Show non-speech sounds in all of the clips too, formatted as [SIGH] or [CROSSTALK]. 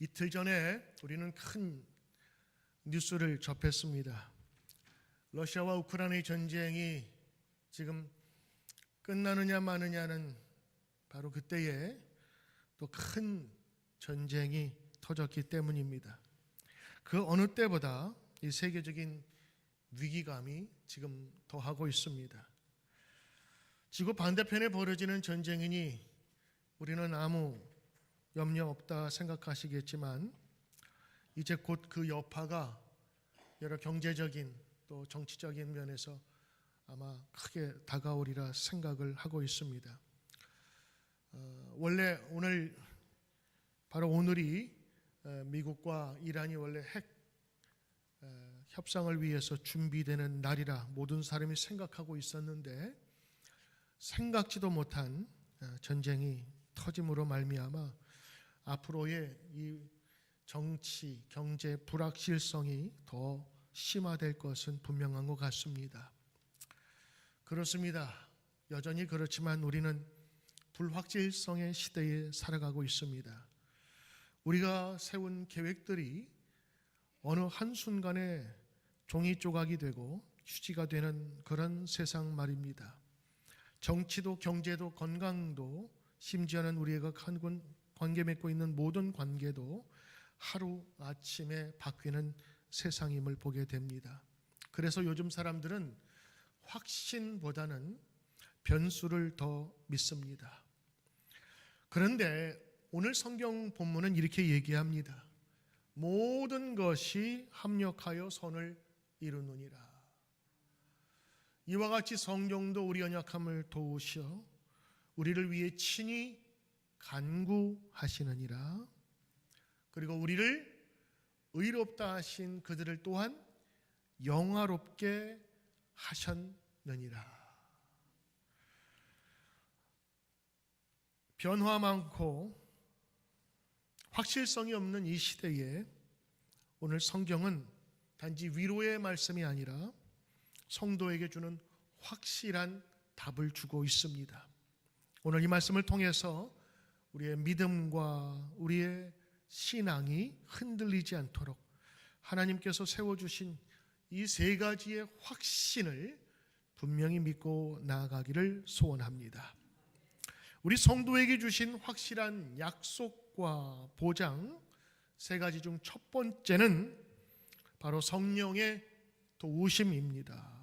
이틀 전에 우리는 큰 뉴스를 접했습니다. 러시아와 우크라이나의 전쟁이 지금 끝나느냐 마느냐는 바로 그때에 또 큰 전쟁이 터졌기 때문입니다. 그 어느 때보다 이 세계적인 위기감이 지금 더하고 있습니다. 지구 반대편에 벌어지는 전쟁이니 우리는 아무 염려 없다 생각하시겠지만 이제 곧 그 여파가 여러 경제적인 또 정치적인 면에서 아마 크게 다가오리라 생각을 하고 있습니다. 어, 원래 오늘 바로 오늘이 어, 미국과 이란이 원래 핵 어, 협상을 위해서 준비되는 날이라 모든 사람이 생각하고 있었는데 생각지도 못한 어, 전쟁이 터짐으로 말미암아 앞으로의 이 정치, 경제 불확실성이 더 심화될 것은 분명한 것 같습니다. 그렇습니다. 여전히 그렇지만 우리는 불확실성의 시대에 살아가고 있습니다. 우리가 세운 계획들이 어느 한순간에 종이 조각이 되고 휴지가 되는 그런 세상 말입니다. 정치도 경제도 건강도 심지어는 우리가 한 관계 맺고 있는 모든 관계도 하루 아침에 바뀌는 세상임을 보게 됩니다. 그래서 요즘 사람들은 확신보다는 변수를 더 믿습니다. 그런데 오늘 성경 본문은 이렇게 얘기합니다. 모든 것이 합력하여 선을 이루느니라. 이와 같이 성령도 우리 연약함을 도우셔 우리를 위해 친히 간구하시느니라. 그리고 우리를 의롭다 하신 그들을 또한 영화롭게 하셨느니라. 변화 많고 확실성이 없는 이 시대에 오늘 성경은 단지 위로의 말씀이 아니라 성도에게 주는 확실한 답을 주고 있습니다. 오늘 이 말씀을 통해서 우리의 믿음과 우리의 신앙이 흔들리지 않도록 하나님께서 세워주신 이 세 가지의 확신을 분명히 믿고 나아가기를 소원합니다. 우리 성도에게 주신 확실한 약속과 보장 세 가지 중 첫 번째는 바로 성령의 도우심입니다.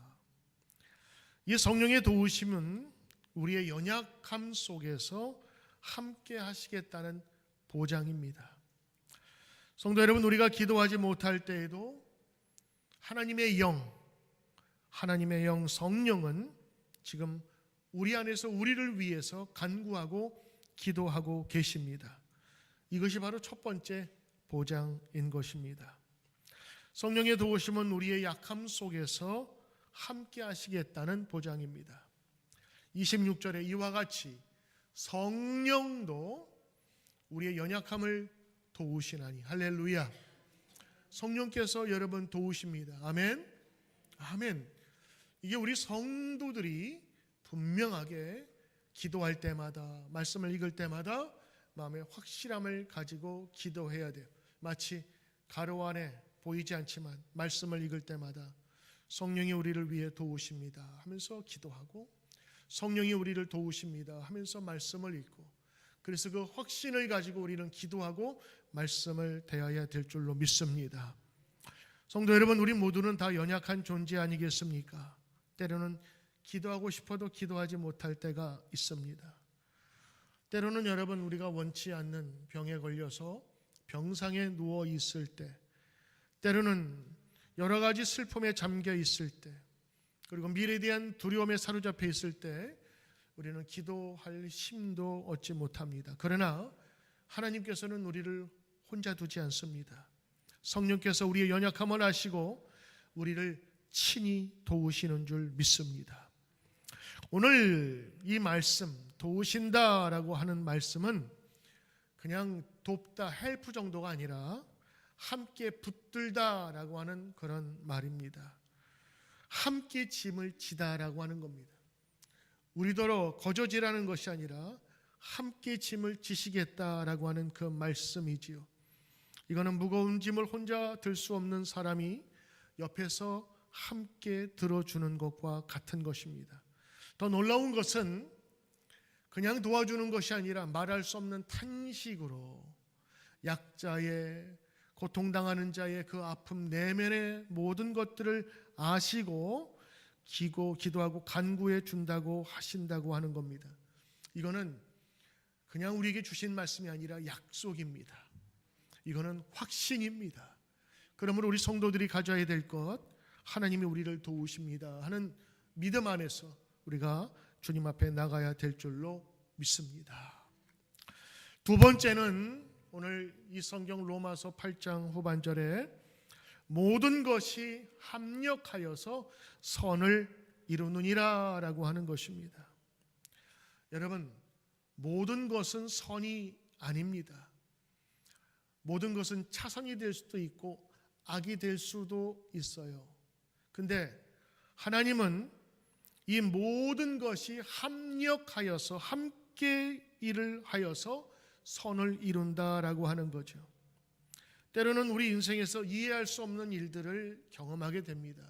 이 성령의 도우심은 우리의 연약함 속에서 함께 하시겠다는 보장입니다. 성도 여러분, 우리가 기도하지 못할 때에도 하나님의 영, 하나님의 영 성령은 지금 우리 안에서 우리를 위해서 간구하고 기도하고 계십니다. 이것이 바로 첫 번째 보장인 것입니다. 성령의 도우심은 우리의 약함 속에서 함께 하시겠다는 보장입니다. 26절에 이와 같이 성령도 우리의 연약함을 도우시나니 할렐루야. 성령께서 여러분 도우십니다. 아멘. 아멘. 이게 우리 성도들이 분명하게 기도할 때마다 말씀을 읽을 때마다 마음의 확실함을 가지고 기도해야 돼요. 마치 가로 안에 보이지 않지만 말씀을 읽을 때마다 성령이 우리를 위해 도우십니다 하면서 기도하고 성령이 우리를 도우십니다 하면서 말씀을 읽고 그래서 그 확신을 가지고 우리는 기도하고 말씀을 대해야 될 줄로 믿습니다. 성도 여러분, 우리 모두는 다 연약한 존재 아니겠습니까? 때로는 기도하고 싶어도 기도하지 못할 때가 있습니다. 때로는 여러분 우리가 원치 않는 병에 걸려서 병상에 누워 있을 때, 때로는 여러 가지 슬픔에 잠겨 있을 때, 그리고 미래에 대한 두려움에 사로잡혀 있을 때, 우리는 기도할 힘도 얻지 못합니다. 그러나 하나님께서는 우리를 혼자 두지 않습니다. 성령께서 우리의 연약함을 아시고 우리를 친히 도우시는 줄 믿습니다. 오늘 이 말씀 도우신다라고 하는 말씀은 그냥 돕다 헬프 정도가 아니라 함께 붙들다라고 하는 그런 말입니다. 함께 짐을 지다라고 하는 겁니다. 우리더러 거저지라는 것이 아니라 함께 짐을 지시겠다라고 하는 그 말씀이지요. 이거는 무거운 짐을 혼자 들 수 없는 사람이 옆에서 함께 들어주는 것과 같은 것입니다. 더 놀라운 것은 그냥 도와주는 것이 아니라 말할 수 없는 탄식으로 약자의 고통당하는 자의 그 아픔 내면의 모든 것들을 아시고 기고 기도하고 간구해 준다고 하신다고 하는 겁니다. 이거는 그냥 우리에게 주신 말씀이 아니라 약속입니다. 이거는 확신입니다. 그러므로 우리 성도들이 가져야 될 것 하나님이 우리를 도우십니다 하는 믿음 안에서 우리가 주님 앞에 나가야 될 줄로 믿습니다. 두 번째는 오늘 이 성경 로마서 8장 후반절에 모든 것이 합력하여서 선을 이루느니라 라고 하는 것입니다. 여러분, 모든 것은 선이 아닙니다. 모든 것은 차선이 될 수도 있고 악이 될 수도 있어요. 근데 하나님은 이 모든 것이 합력하여서 함께 일을 하여서 선을 이룬다라고 하는 거죠. 때로는 우리 인생에서 이해할 수 없는 일들을 경험하게 됩니다.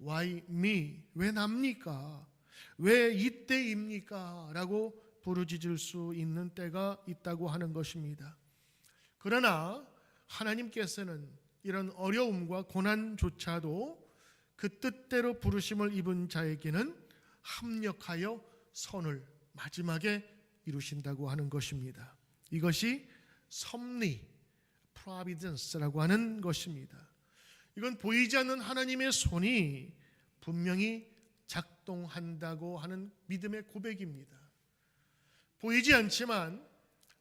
Why me? 왜 납니까? 왜 이때입니까? 라고 부르짖을 수 있는 때가 있다고 하는 것입니다. 그러나 하나님께서는 이런 어려움과 고난조차도 그 뜻대로 부르심을 입은 자에게는 합력하여 선을 마지막에 이루신다고 하는 것입니다. 이것이 섭리, providence라고 하는 것입니다. 이건 보이지 않는 하나님의 손이 분명히 작동한다고 하는 믿음의 고백입니다. 보이지 않지만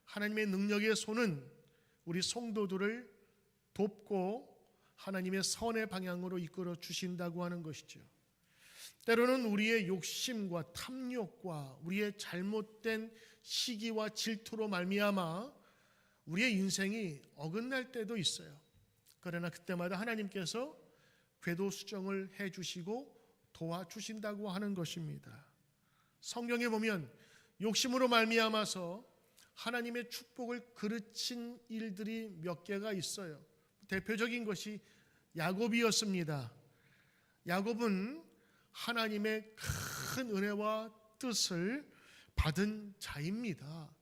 하나님의 능력의 손은 우리 성도들을 돕고 하나님의 선의 방향으로 이끌어 주신다고 하는 것이죠. 때로는 우리의 욕심과 탐욕과 우리의 잘못된 시기와 질투로 말미암아 우리의 인생이 어긋날 때도 있어요. 그러나 그때마다 하나님께서 궤도 수정을 해 주시고 도와주신다고 하는 것입니다. 성경에 보면 욕심으로 말미암아서 하나님의 축복을 그르친 일들이 몇 개가 있어요. 대표적인 것이 야곱이었습니다. 야곱은 하나님의 큰 은혜와 뜻을 받은 자입니다.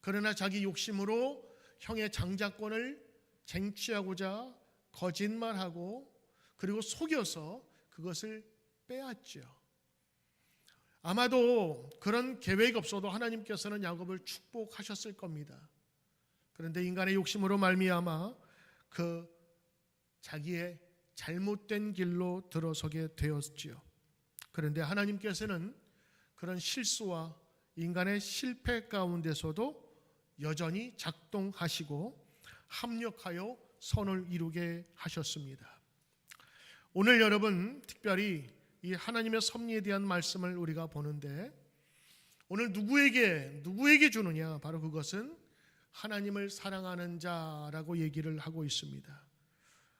그러나 자기 욕심으로 형의 장자권을 쟁취하고자 거짓말하고 그리고 속여서 그것을 빼앗죠. 아마도 그런 계획 없어도 하나님께서는 야곱을 축복하셨을 겁니다. 그런데 인간의 욕심으로 말미암아 그 자기의 잘못된 길로 들어서게 되었지요. 그런데 하나님께서는 그런 실수와 인간의 실패 가운데서도 여전히 작동하시고 합력하여 선을 이루게 하셨습니다. 오늘 여러분 특별히 이 하나님의 섭리에 대한 말씀을 우리가 보는데 오늘 누구에게 누구에게 주느냐 바로 그것은 하나님을 사랑하는 자라고 얘기를 하고 있습니다.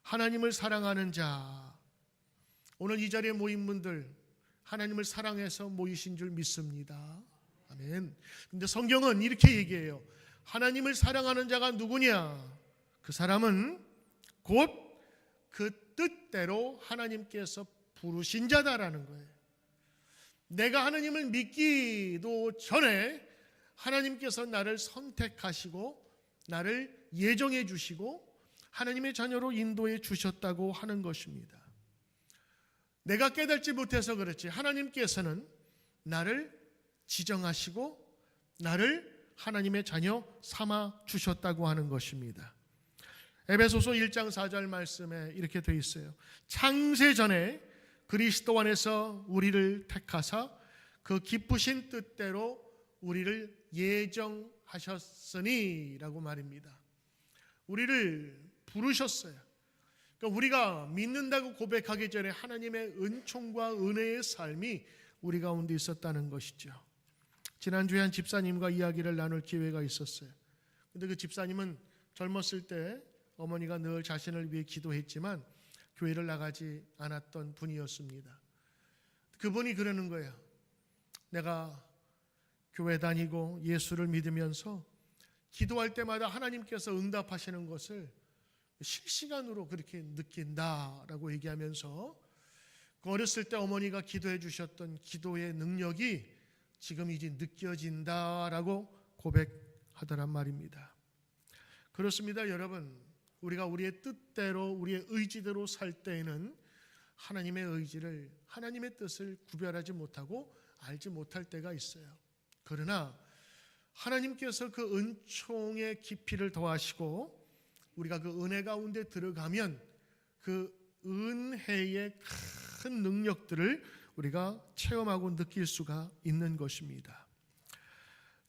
하나님을 사랑하는 자. 오늘 이 자리에 모인 분들 하나님을 사랑해서 모이신 줄 믿습니다. 아멘. 근데 성경은 이렇게 얘기해요. 하나님을 사랑하는 자가 누구냐? 그 사람은 곧 그 뜻대로 하나님께서 부르신 자다라는 거예요. 내가 하나님을 믿기도 전에 하나님께서 나를 선택하시고 나를 예정해 주시고 하나님의 자녀로 인도해 주셨다고 하는 것입니다. 내가 깨닫지 못해서 그렇지 하나님께서는 나를 지정하시고 나를 하나님의 자녀 삼아 주셨다고 하는 것입니다. 에베소서 1장 4절 말씀에 이렇게 돼 있어요. 창세 전에 그리스도 안에서 우리를 택하사 그 기쁘신 뜻대로 우리를 예정하셨으니라고 말입니다. 우리를 부르셨어요. 그러니까 우리가 믿는다고 고백하기 전에 하나님의 은총과 은혜의 삶이 우리 가운데 있었다는 것이죠. 지난주에 한 집사님과 이야기를 나눌 기회가 있었어요. 근데 그 집사님은 젊었을 때 어머니가 늘 자신을 위해 기도했지만 교회를 나가지 않았던 분이었습니다. 그분이 그러는 거예요. 내가 교회 다니고 예수를 믿으면서 기도할 때마다 하나님께서 응답하시는 것을 실시간으로 그렇게 느낀다라고 얘기하면서 그 어렸을 때 어머니가 기도해 주셨던 기도의 능력이 지금 이제 느껴진다라고 고백하더란 말입니다. 그렇습니다, 여러분. 우리가 우리의 뜻대로 우리의 의지대로 살 때에는 하나님의 의지를 하나님의 뜻을 구별하지 못하고 알지 못할 때가 있어요. 그러나 하나님께서 그 은총의 깊이를 더하시고 우리가 그 은혜 가운데 들어가면 그 은혜의 큰 능력들을 우리가 체험하고 느낄 수가 있는 것입니다.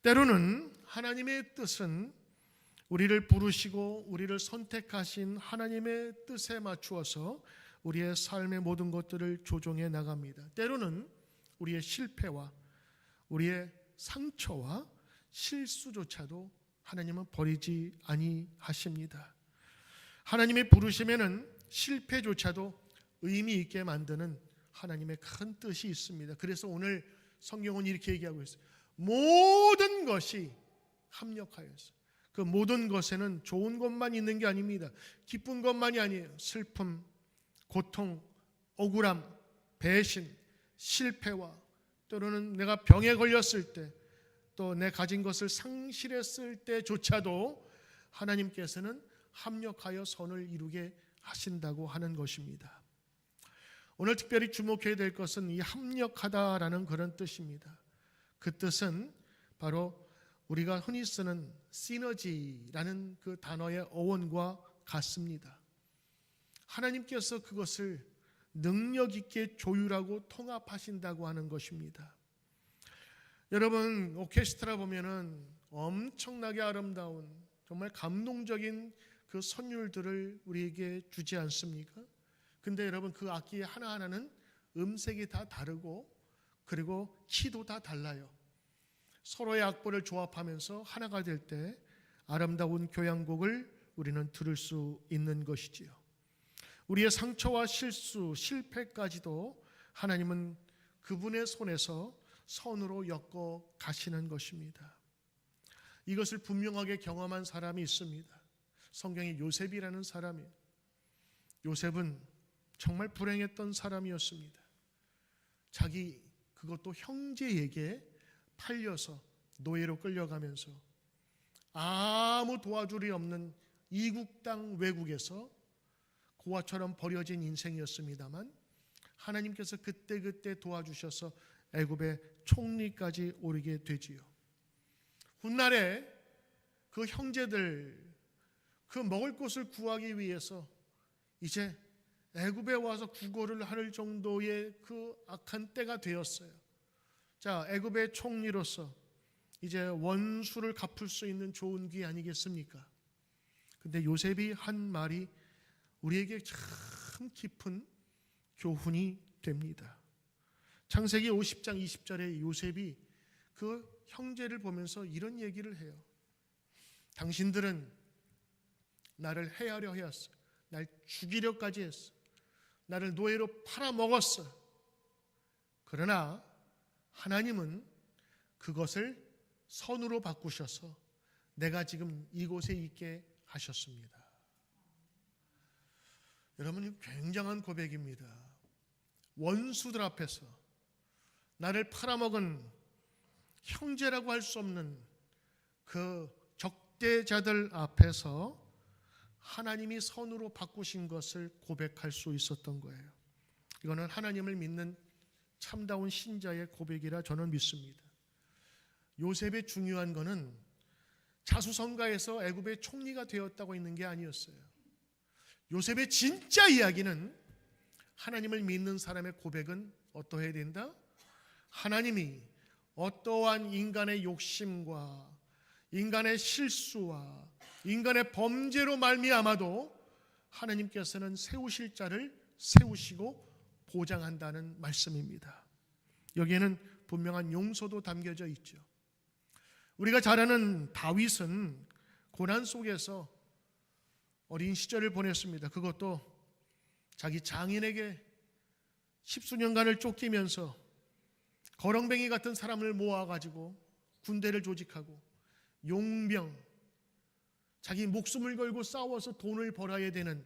때로는 하나님의 뜻은 우리를 부르시고 우리를 선택하신 하나님의 뜻에 맞추어서 우리의 삶의 모든 것들을 조종해 나갑니다. 때로는 우리의 실패와 우리의 상처와 실수조차도 하나님은 버리지 아니하십니다. 하나님의 부르심에는 실패조차도 의미 있게 만드는 하나님의 큰 뜻이 있습니다. 그래서 오늘 성경은 이렇게 얘기하고 있어요. 모든 것이 합력하여서 그 모든 것에는 좋은 것만 있는 게 아닙니다. 기쁜 것만이 아니에요. 슬픔, 고통, 억울함, 배신, 실패와 때로는 내가 병에 걸렸을 때 또 내 가진 것을 상실했을 때조차도 하나님께서는 합력하여 선을 이루게 하신다고 하는 것입니다. 오늘 특별히 주목해야 될 것은 이 합력하다라는 그런 뜻입니다. 그 뜻은 바로 우리가 흔히 쓰는 시너지라는 그 단어의 어원과 같습니다. 하나님께서 그것을 능력 있게 조율하고 통합하신다고 하는 것입니다. 여러분 오케스트라 보면은 엄청나게 아름다운 정말 감동적인 그 선율들을 우리에게 주지 않습니까? 근데 여러분 그 악기 하나하나는 음색이 다 다르고 그리고 키도 다 달라요. 서로의 악보를 조합하면서 하나가 될 때 아름다운 교향곡을 우리는 들을 수 있는 것이지요. 우리의 상처와 실수, 실패까지도 하나님은 그분의 손에서 선으로 엮어 가시는 것입니다. 이것을 분명하게 경험한 사람이 있습니다. 성경에 요셉이라는 사람이 요셉은 정말 불행했던 사람이었습니다. 자기 그것도 형제에게 팔려서 노예로 끌려가면서 아무 도와줄이 없는 이국 땅 외국에서 고아처럼 버려진 인생이었습니다만 하나님께서 그때그때 도와주셔서 애굽의 총리까지 오르게 되지요. 훗날에 그 형제들 그 먹을 것을 구하기 위해서 이제 애굽에 와서 구걸을 할 정도의 그 악한 때가 되었어요. 자, 애굽의 총리로서 이제 원수를 갚을 수 있는 좋은 기 아니겠습니까? 근데 요셉이 한 말이 우리에게 참 깊은 교훈이 됩니다. 창세기 50장 20절에 요셉이 그 형제를 보면서 이런 얘기를 해요. 당신들은 나를 해하려 해왔어. 날 죽이려까지 했어. 나를 노예로 팔아먹었어. 그러나 하나님은 그것을 선으로 바꾸셔서 내가 지금 이곳에 있게 하셨습니다. 여러분, 굉장한 고백입니다. 원수들 앞에서 나를 팔아먹은 형제라고 할 수 없는 그 적대자들 앞에서 하나님이 선으로 바꾸신 것을 고백할 수 있었던 거예요. 이거는 하나님을 믿는 참다운 신자의 고백이라 저는 믿습니다. 요셉의 중요한 것은 자수성가에서 애굽의 총리가 되었다고 있는 게 아니었어요. 요셉의 진짜 이야기는 하나님을 믿는 사람의 고백은 어떠해야 된다? 하나님이 어떠한 인간의 욕심과 인간의 실수와 인간의 범죄로 말미암아도 하나님께서는 세우실 자를 세우시고 보장한다는 말씀입니다. 여기에는 분명한 용서도 담겨져 있죠. 우리가 잘 아는 다윗은 고난 속에서 어린 시절을 보냈습니다. 그것도 자기 장인에게 십수년간을 쫓기면서 거렁뱅이 같은 사람을 모아가지고 군대를 조직하고 용병, 자기 목숨을 걸고 싸워서 돈을 벌어야 되는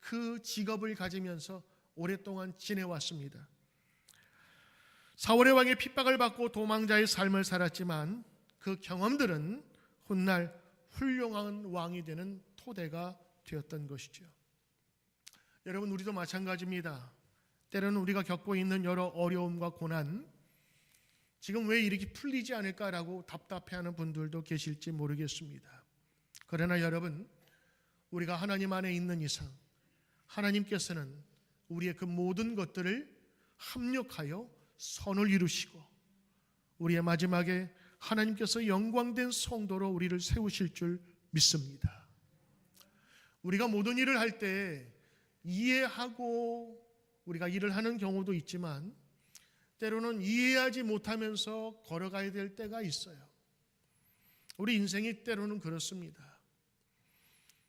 그 직업을 가지면서 오랫동안 지내왔습니다. 사월의 왕의 핍박을 받고 도망자의 삶을 살았지만 그 경험들은 훗날 훌륭한 왕이 되는 토대가 되었던 것이죠. 여러분 우리도 마찬가지입니다. 때로는 우리가 겪고 있는 여러 어려움과 고난 지금 왜 이렇게 풀리지 않을까라고 답답해하는 분들도 계실지 모르겠습니다. 그러나 여러분 우리가 하나님 안에 있는 이상 하나님께서는 우리의 그 모든 것들을 합력하여 선을 이루시고 우리의 마지막에 하나님께서 영광된 성도로 우리를 세우실 줄 믿습니다. 우리가 모든 일을 할 때 이해하고 우리가 일을 하는 경우도 있지만 때로는 이해하지 못하면서 걸어가야 될 때가 있어요. 우리 인생이 때로는 그렇습니다.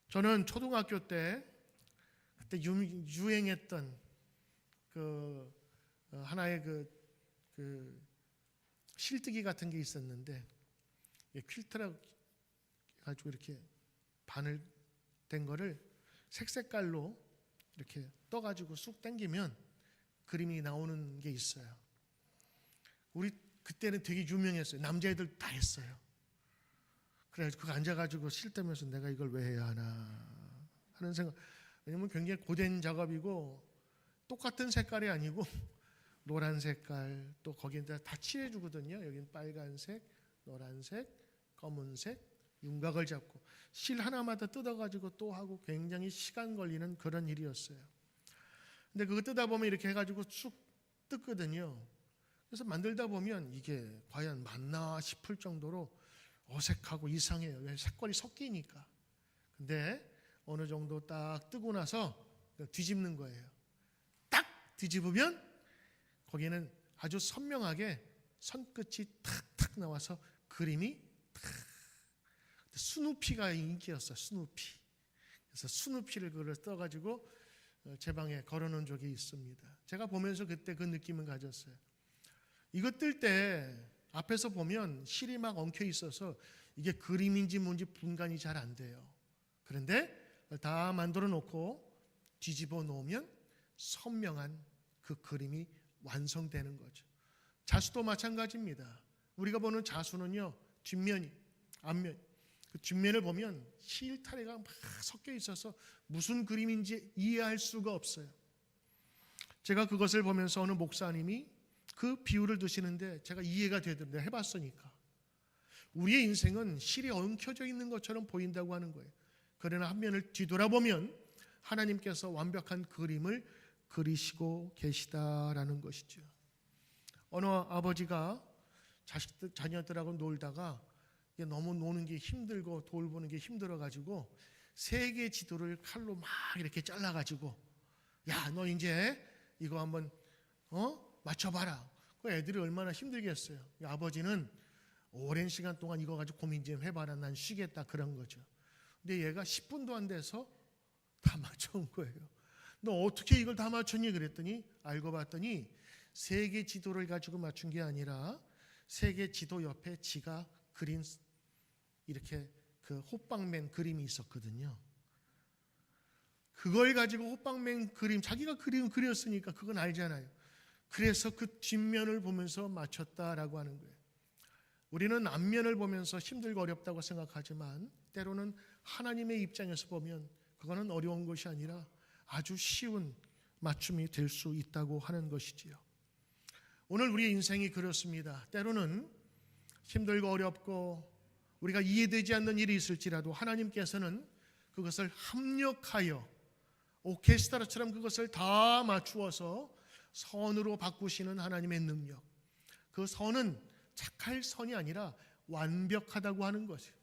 저는 초등학교 때 그때 유, 유행했던 그 어, 하나의 그, 그 실뜨기 같은 게 있었는데 퀼트라 가지고 이렇게 바늘 된 거를 색색깔로 이렇게 떠가지고 쑥 당기면 그림이 나오는 게 있어요. 우리 그때는 되게 유명했어요. 남자애들 다 했어요. 그래서 그거 앉아가지고 실뜨면서 내가 이걸 왜 해야 하나 하는 생각. 왜냐면 굉장히 고된 작업이고 똑같은 색깔이 아니고 [LAUGHS] 노란 색깔 또 거기에다 다 칠해주거든요. 여기는 빨간색, 노란색, 검은색, 윤곽을 잡고 실 하나마다 뜯어가지고 또 하고 굉장히 시간 걸리는 그런 일이었어요. 근데 그거 뜯다 보면 이렇게 해가지고 쑥 뜯거든요. 그래서 만들다 보면 이게 과연 맞나 싶을 정도로 어색하고 이상해요. 색깔이 섞이니까. 근데 어느 정도 딱 뜨고 나서 뒤집는 거예요. 딱 뒤집으면 거기에는 아주 선명하게 선끝이 탁탁 나와서 그림이 탁 스누피가 인기였어 스누피. 그래서 스누피를 그걸 떠가지고 어, 제 방에 걸어놓은 적이 있습니다. 제가 보면서 그때 그 느낌을 가졌어요. 이거 뜰 때 앞에서 보면 실이 막 엉켜 있어서 이게 그림인지 뭔지 분간이 잘 안 돼요. 그런데 다 만들어 놓고 뒤집어 놓으면 선명한 그 그림이 완성되는 거죠. 자수도 마찬가지입니다. 우리가 보는 자수는요 뒷면이 앞면 그 뒷면을 보면 실타래가 막 섞여 있어서 무슨 그림인지 이해할 수가 없어요. 제가 그것을 보면서 어느 목사님이 그 비유를 드시는데 제가 이해가 되던데 해봤으니까 우리의 인생은 실이 엉켜져 있는 것처럼 보인다고 하는 거예요. 그러나 한 면을 뒤돌아보면 하나님께서 완벽한 그림을 그리시고 계시다라는 것이죠. 어느 아버지가 자식들 자녀들하고 놀다가 너무 노는 게 힘들고 돌보는 게 힘들어 가지고 세계 지도를 칼로 막 이렇게 잘라 가지고 야 너 이제 이거 한번 어 맞춰봐라. 그 애들이 얼마나 힘들겠어요. 아버지는 오랜 시간 동안 이거 가지고 고민 좀 해봐라. 난 쉬겠다 그런 거죠. 근데 얘가 10분도 안 돼서 다 [LAUGHS] 맞춰온 거예요. 너 어떻게 이걸 다 맞췄니? 그랬더니 알고 봤더니 세계 지도를 가지고 맞춘 게 아니라 세계 지도 옆에 지가 그린 이렇게 그 호빵맨 그림이 있었거든요. 그걸 가지고 호빵맨 그림 자기가 그림 그렸으니까 그건 알잖아요. 그래서 그 뒷면을 보면서 맞췄다라고 하는 거예요. 우리는 앞면을 보면서 힘들고 어렵다고 생각하지만 때로는 하나님의 입장에서 보면 그거는 어려운 것이 아니라 아주 쉬운 맞춤이 될 수 있다고 하는 것이지요. 오늘 우리의 인생이 그렇습니다. 때로는 힘들고 어렵고 우리가 이해되지 않는 일이 있을지라도 하나님께서는 그것을 합력하여 오케스트라처럼 그것을 다 맞추어서 선으로 바꾸시는 하나님의 능력. 그 선은 착할 선이 아니라 완벽하다고 하는 것이에요.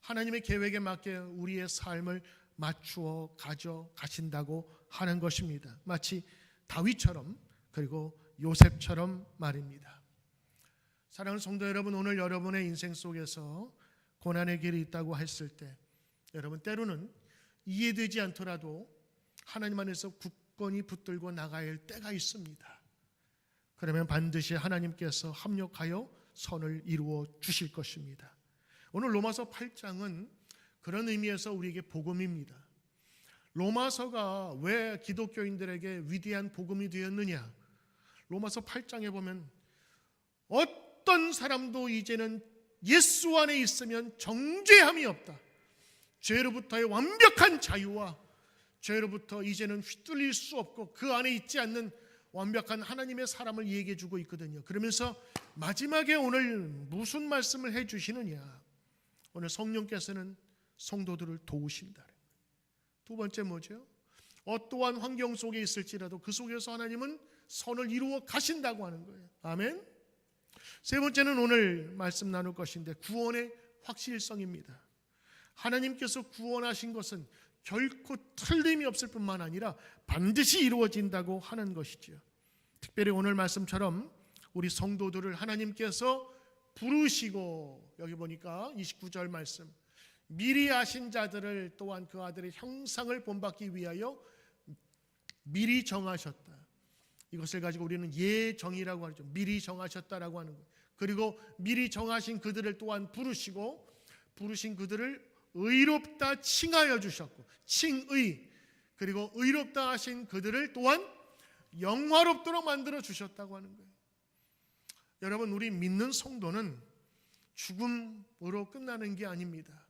하나님의 계획에 맞게 우리의 삶을 맞추어 가져 가신다고 하는 것입니다. 마치 다윗처럼 그리고 요셉처럼 말입니다. 사랑하는 성도 여러분, 오늘 여러분의 인생 속에서 고난의 길이 있다고 했을 때 여러분 때로는 이해되지 않더라도 하나님 안에서 굳 건히 붙들고 할 때가 있습니다. 그러면 반드시 하나님께서 합력하여 선을 이루어 주실 것입니다. 오늘 로마서 8장은 그런 의미에서 우리에게 복음입니다. 로마서가 왜 기독교인들에게 위대한 복음이 되었느냐? 로마서 8장에 보면 어떤 사람도 이제는 예수 안에 있으면 정죄함이 없다. 죄로부터의 완벽한 자유와 죄로부터 이제는 휘둘릴 수 없고 그 안에 있지 않는 완벽한 하나님의 사람을 얘기해 주고 있거든요. 그러면서 마지막에 오늘 무슨 말씀을 해 주시느냐? 오늘 성령께서는 성도들을 도우신다. 두 번째 뭐죠? 어떠한 환경 속에 있을지라도 그 속에서 하나님은 선을 이루어 가신다고 하는 거예요. 아멘. 세 번째는 오늘 말씀 나눌 것인데 구원의 확실성입니다. 하나님께서 구원하신 것은 결코 틀림이 없을 뿐만 아니라 반드시 이루어진다고 하는 것이지요. 특별히 오늘 말씀처럼 우리 성도들을 하나님께서 부르시고 여기 보니까 29절 말씀 미리 아신 자들을 또한 그 아들의 형상을 본받기 위하여 미리 정하셨다. 이것을 가지고 우리는 예정이라고 하죠. 미리 정하셨다라고 하는 거예요. 그리고 미리 정하신 그들을 또한 부르시고 부르신 그들을 의롭다 칭하여 주셨고 칭의 그리고 의롭다 하신 그들을 또한 영화롭도록 만들어 주셨다고 하는 거예요. 여러분 우리 믿는 성도는 죽음으로 끝나는 게 아닙니다.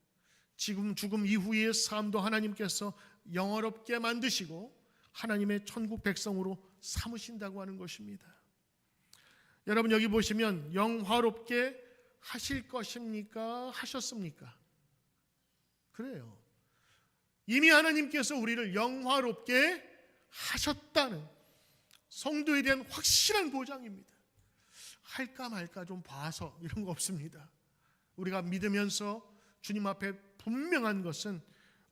지금 죽음 이후의 삶도 하나님께서 영화롭게 만드시고 하나님의 천국 백성으로 삼으신다고 하는 것입니다. 여러분 여기 보시면 영화롭게 하실 것입니까? 하셨습니까? 그래요. 이미 하나님께서 우리를 영화롭게 하셨다는 성도에 대한 확실한 보장입니다. 할까 말까 좀 봐서 이런 거 없습니다. 우리가 믿으면서 주님 앞에 분명한 것은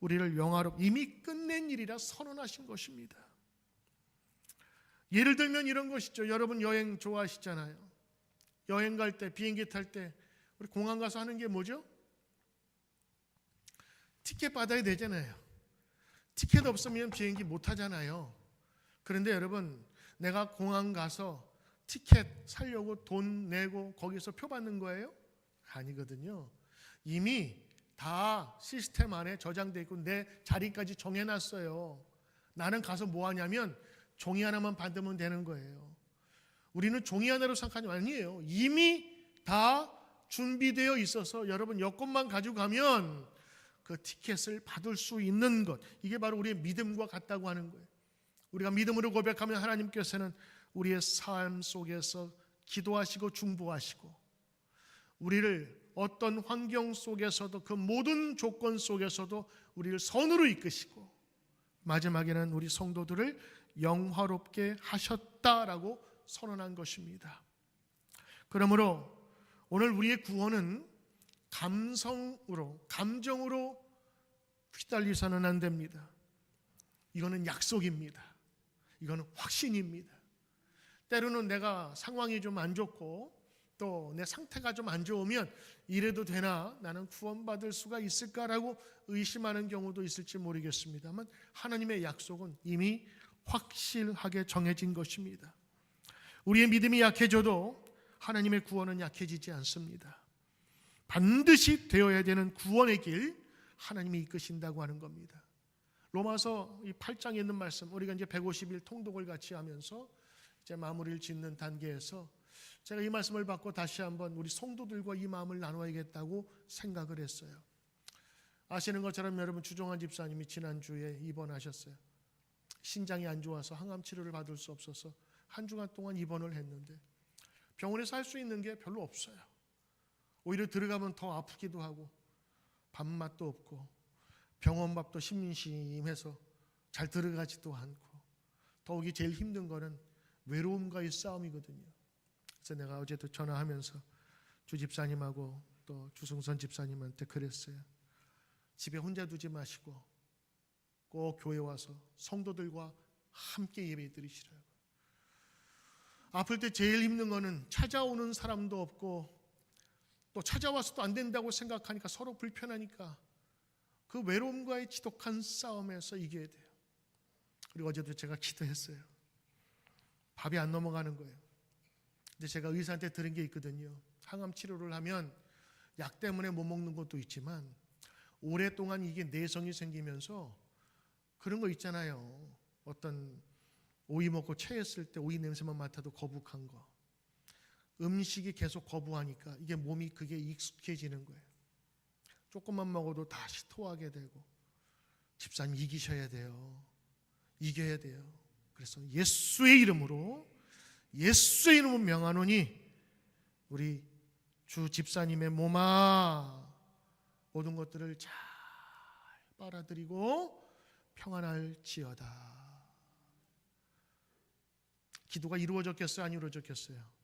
우리를 영화롭 이미 끝낸 일이라 선언하신 것입니다. 예를 들면 이런 것이죠. 여러분 여행 좋아하시잖아요. 여행 갈 때 비행기 탈 때 우리 공항 가서 하는 게 뭐죠? 티켓 받아야 되잖아요. 티켓 없으면 비행기 못 타잖아요. 그런데 여러분 내가 공항 가서 티켓 살려고 돈 내고 거기서 표 받는 거예요? 아니거든요. 이미 다 시스템 안에 저장돼 있고 내 자리까지 정해놨어요. 나는 가서 뭐 하냐면 종이 하나만 받으면 되는 거예요. 우리는 종이 하나로 생각하지 아니에요. 이미 다 준비되어 있어서 여러분 여권만 가지고 가면 그 티켓을 받을 수 있는 것. 이게 바로 우리의 믿음과 같다고 하는 거예요. 우리가 믿음으로 고백하면 하나님께서는 우리의 삶 속에서 기도하시고 중보하시고 우리를 어떤 환경 속에서도 그 모든 조건 속에서도 우리를 선으로 이끄시고 마지막에는 우리 성도들을 영화롭게 하셨다라고 선언한 것입니다. 그러므로 오늘 우리의 구원은 감성으로, 감정으로 휘달리서는 안 됩니다. 이거는 약속입니다. 이거는 확신입니다. 때로는 내가 상황이 좀 안 좋고 또 내 상태가 좀 안 좋으면 이래도 되나 나는 구원받을 수가 있을까라고 의심하는 경우도 있을지 모르겠습니다만 하나님의 약속은 이미 확실하게 정해진 것입니다. 우리의 믿음이 약해져도 하나님의 구원은 약해지지 않습니다. 반드시 되어야 되는 구원의 길 하나님이 이끄신다고 하는 겁니다. 로마서 이 8장에 있는 말씀 우리가 이제 150일 통독을 같이 하면서 이제 마무리를 짓는 단계에서 제가 이 말씀을 받고 다시 한번 우리 성도들과 이 마음을 나눠야겠다고 생각을 했어요. 아시는 것처럼 여러분 주종환 집사님이 지난주에 입원하셨어요. 신장이 안 좋아서 항암 치료를 받을 수 없어서 한 주간 동안 입원을 했는데 병원에서 할 수 있는 게 별로 없어요. 오히려 들어가면 더 아프기도 하고 밥맛도 없고 병원 밥도 심심해서 잘 들어가지도 않고 더욱이 제일 힘든 거는 외로움과의 싸움이거든요. 그래서 내가 어제도 전화하면서 주 집사님하고 또 주승선 집사님한테 그랬어요. 집에 혼자 두지 마시고 꼭 교회 와서 성도들과 함께 예배 드리시라고. 아플 때 제일 힘든 거는 찾아오는 사람도 없고 또 찾아와서도 안 된다고 생각하니까 서로 불편하니까 그 외로움과의 지독한 싸움에서 이겨야 돼요. 그리고 어제도 제가 기도했어요. 밥이 안 넘어가는 거예요. 근데 제가 의사한테 들은 게 있거든요. 항암 치료를 하면 약 때문에 못 먹는 것도 있지만 오랫동안 이게 내성이 생기면서 그런 거 있잖아요. 어떤 오이 먹고 체했을 때 오이 냄새만 맡아도 거북한 거. 음식이 계속 거부하니까 이게 몸이 그게 익숙해지는 거예요. 조금만 먹어도 다시 토하게 되고 집사님 이기셔야 돼요. 이겨야 돼요. 그래서 예수의 이름으로 예수의 이름으로 명하노니 우리 주 집사님의 몸아 모든 것들을 잘 빨아들이고 평안할지어다. 기도가 이루어졌겠어요? 안 이루어졌겠어요?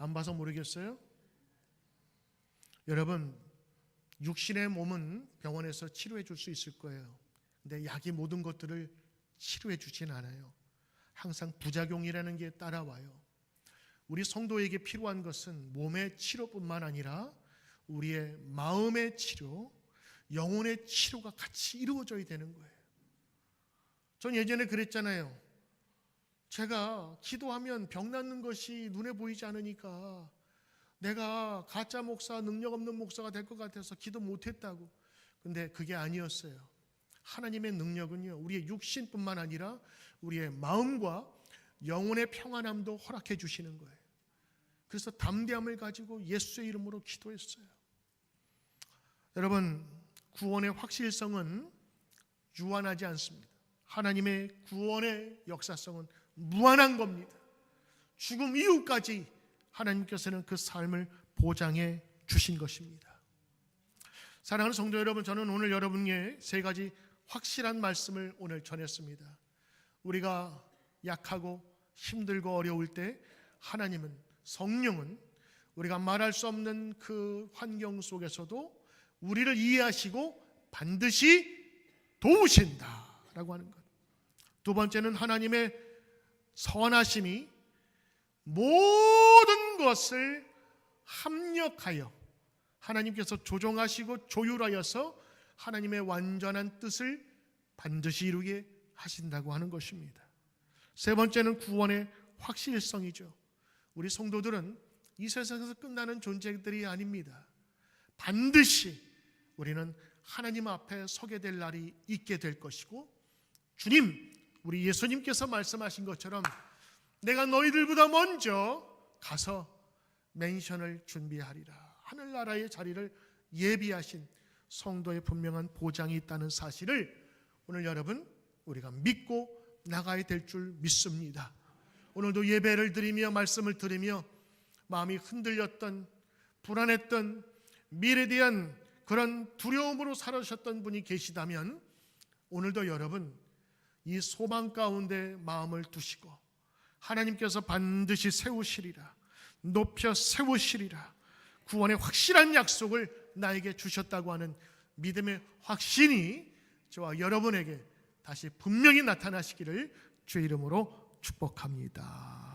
안 봐서 모르겠어요? 여러분, 육신의 몸은 병원에서 치료해 줄 수 있을 거예요. 근데 약이 모든 것들을 치료해 주진 않아요. 항상 부작용이라는 게 따라와요. 우리 성도에게 필요한 것은 몸의 치료뿐만 아니라 우리의 마음의 치료, 영혼의 치료가 같이 이루어져야 되는 거예요. 전 예전에 그랬잖아요. 제가 기도하면 병 낫는 것이 눈에 보이지 않으니까 내가 가짜 목사, 능력 없는 목사가 될 것 같아서 기도 못했다고. 근데 그게 아니었어요. 하나님의 능력은요, 우리의 육신뿐만 아니라 우리의 마음과 영혼의 평안함도 허락해 주시는 거예요. 그래서 담대함을 가지고 예수의 이름으로 기도했어요. 여러분, 구원의 확실성은 유한하지 않습니다. 하나님의 구원의 역사성은 무한한 겁니다. 죽음 이후까지 하나님께서는 그 삶을 보장해 주신 것입니다. 사랑하는 성도 여러분, 저는 오늘 여러분께 세 가지 확실한 말씀을 오늘 전했습니다. 우리가 약하고 힘들고 어려울 때 하나님은 성령은 우리가 말할 수 없는 그 환경 속에서도 우리를 이해하시고 반드시 도우신다라고 하는 것. 두 번째는 하나님의 선하심이 모든 것을 합력하여 하나님께서 조종하시고 조율하여서 하나님의 완전한 뜻을 반드시 이루게 하신다고 하는 것입니다. 세 번째는 구원의 확실성이죠. 우리 성도들은 이 세상에서 끝나는 존재들이 아닙니다. 반드시 우리는 하나님 앞에 서게 될 날이 있게 될 것이고 주님, 우리 예수님께서 말씀하신 것처럼 내가 너희들보다 먼저 가서 멘션을 준비하리라. 하늘나라의 자리를 예비하신 성도의 분명한 보장이 있다는 사실을 오늘 여러분 우리가 믿고 나가야 될 줄 믿습니다. 오늘도 예배를 드리며 말씀을 들으며 마음이 흔들렸던 불안했던 미래에 대한 그런 두려움으로 살아셨던 분이 계시다면 오늘도 여러분 이 소망 가운데 마음을 두시고 하나님께서 반드시 세우시리라 높여 세우시리라 구원의 확실한 약속을 나에게 주셨다고 하는 믿음의 확신이 저와 여러분에게 다시 분명히 나타나시기를 주의 이름으로 축복합니다.